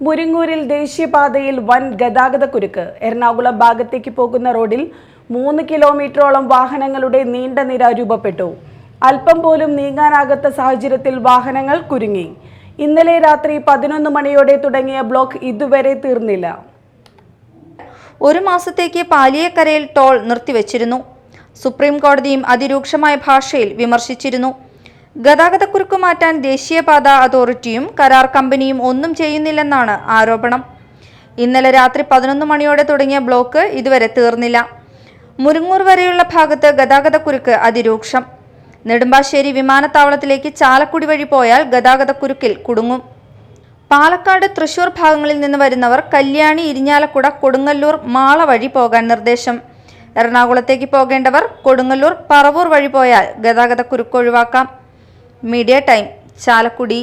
മുരിങ്ങൂരിൽ ദേശീയപാതയിൽ വൻ ഗതാഗത കുരുക്ക്. എറണാകുളം ഭാഗത്തേക്ക് പോകുന്ന റോഡിൽ മൂന്ന് കിലോമീറ്ററോളം വാഹനങ്ങളുടെ നീണ്ട നിര രൂപപ്പെട്ടു. അല്പം പോലും നീങ്ങാനാകാത്ത സാഹചര്യത്തിൽ വാഹനങ്ങൾ കുരുങ്ങി. ഇന്നലെ രാത്രി പതിനൊന്ന് മണിയോടെ തുടങ്ങിയ ബ്ലോക്ക് ഇതുവരെ തീർന്നില്ല. ഒരു മാസത്തേക്ക് പാലിയക്കരയിൽ ടോൾ നിർത്തിവച്ചിരുന്നു. സുപ്രീം കോടതിയും അതിരൂക്ഷമായ ഭാഷയിൽ വിമർശിച്ചിരുന്നു. ഗതാഗതക്കുരുക്ക് മാറ്റാൻ ദേശീയപാത അതോറിറ്റിയും കരാർ കമ്പനിയും ഒന്നും ചെയ്യുന്നില്ലെന്നാണ് ആരോപണം. ഇന്നലെ രാത്രി പതിനൊന്ന് മണിയോടെ തുടങ്ങിയ ബ്ലോക്ക് ഇതുവരെ തീർന്നില്ല. മുരുങ്ങൂർ വരെയുള്ള ഭാഗത്ത് ഗതാഗതക്കുരുക്ക് അതിരൂക്ഷം. നെടുമ്പാശ്ശേരി വിമാനത്താവളത്തിലേക്ക് ചാലക്കുടി വഴി പോയാൽ ഗതാഗതക്കുരുക്കിൽ കുടുങ്ങും. പാലക്കാട് തൃശൂർ ഭാഗങ്ങളിൽ നിന്ന് വരുന്നവർ കല്യാണി ഇരിഞ്ഞാലക്കുട കൊടുങ്ങല്ലൂർ മാള വഴി പോകാൻ നിർദ്ദേശം. എറണാകുളത്തേക്ക് പോകേണ്ടവർ കൊടുങ്ങല്ലൂർ പറവൂർ വഴി പോയാൽ ഗതാഗതക്കുരുക്ക് ഒഴിവാക്കാം. Media time Chalakudy